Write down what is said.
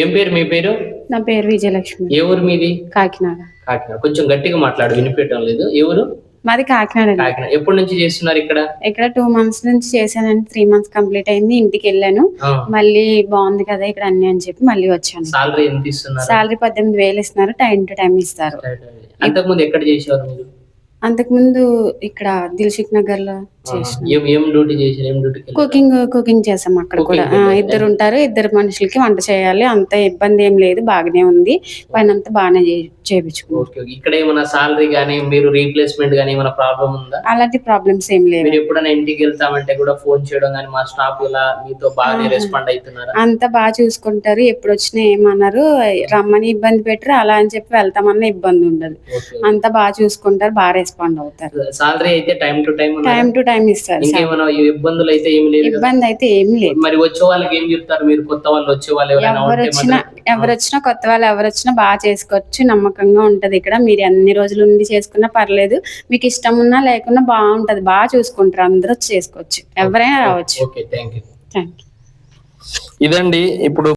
ఏం పేరు మీ పేరు? నా పేరు విజయలక్ష్మి. ఏ ఊరు మీది? కాకినాడ. కాకినాడ. కొంచెం గట్టిగా మాట్లాడు వినిపించడం లేదు. ఏ ఊరు? మాది కాకినాడ కాకినాడ. ఎప్పటి నుంచి చేస్తున్నారు ఇక్కడ? ఇక్కడ టూ మంత్స్ నుంచి చేశానండి. త్రీ మంత్స్ కంప్లీట్ అయింది. ఇంటికి వెళ్ళాను. మళ్ళీ బాగుంది కదా ఇక్కడ అన్ని అని చెప్పి మళ్ళీ వచ్చాను. సాలరీ ఎంత ఇస్తున్నారు? శాలరీ పద్దెనిమిది వేలు ఇస్తున్నారు. టైం టు టైం ఇస్తారు. అంతకుముందు ఎక్కడ చేసేవారు మీరు? అంతకుముందు ఇక్కడ దిల్సుఖ్ నగర్లో చేసిన కుకింగ్ కుకింగ్ చేసాం అక్కడ కూడా? ఇద్దరు ఉంటారు. ఇద్దరు మనుషులకి వంట చేయాలి. అంత ఇబ్బంది ఏం లేదు. బాగానే ఉంది. పని అంతా బాగానే చే- చేపించుకున్నాం ఓకే ఓకే. ఇక్కడ ఏమైనా సాలరీ గానీ మీరు రీప్లేస్మెంట్ గానీ ఏమైనా ప్రాబ్లం ఉందా? అలాంటి ప్రాబ్లమ్స్ ఏం లేవు. మీరు ఎప్పుడైనా ఇంటికి వెళ్తామంటే కూడా ఫోన్ చేయడం కానీ మా స్టాఫ్ ఇలా మీతో ఆహా. రెస్పాండ్ అవుతున్నారా? అంతా బాగా చూసుకుంటారు. ఎప్పుడు వచ్చినా ఏమన్నారు రమ్మని ఇబ్బంది పెట్టరు. అలా అని చెప్పి వెళ్తామన్న ఇబ్బంది ఉండదు. అంతా బాగా చూసుకుంటారు. బాగా రెస్పాండ్ అవుతారు. సాలరీ అయితే time to time time to time ఇస్తారు ఇంకేమైనా ఇబ్బందులు అయితే ఏమి లేదు? ఇబ్బంది అయితే ఏం లేదు. మరి వచ్చే వాళ్ళకి ఏం చెప్తారు? మీరు కొత్త వాళ్ళు వచ్చే వాళ్ళు ఎవరైనా ఎవరు వచ్చినా ఎవరు వచ్చినా కొత్త వాళ్ళు ఎవరు వచ్చినా బాగా చేసుకోవచ్చు నమ్మకంగా ఉంటది ఇక్కడ. మీరు ఎన్ని రోజులు ఉండి చేసుకున్నా పర్లేదు. మీకు ఇష్టం ఉన్నా లేకున్నా బాగుంటది. బాగా చూసుకుంటారు. అందరూ వచ్చి చేసుకోవచ్చు. ఎవరైనా రావచ్చు. Okay. Thank you thank you ఇదండి. ఇప్పుడు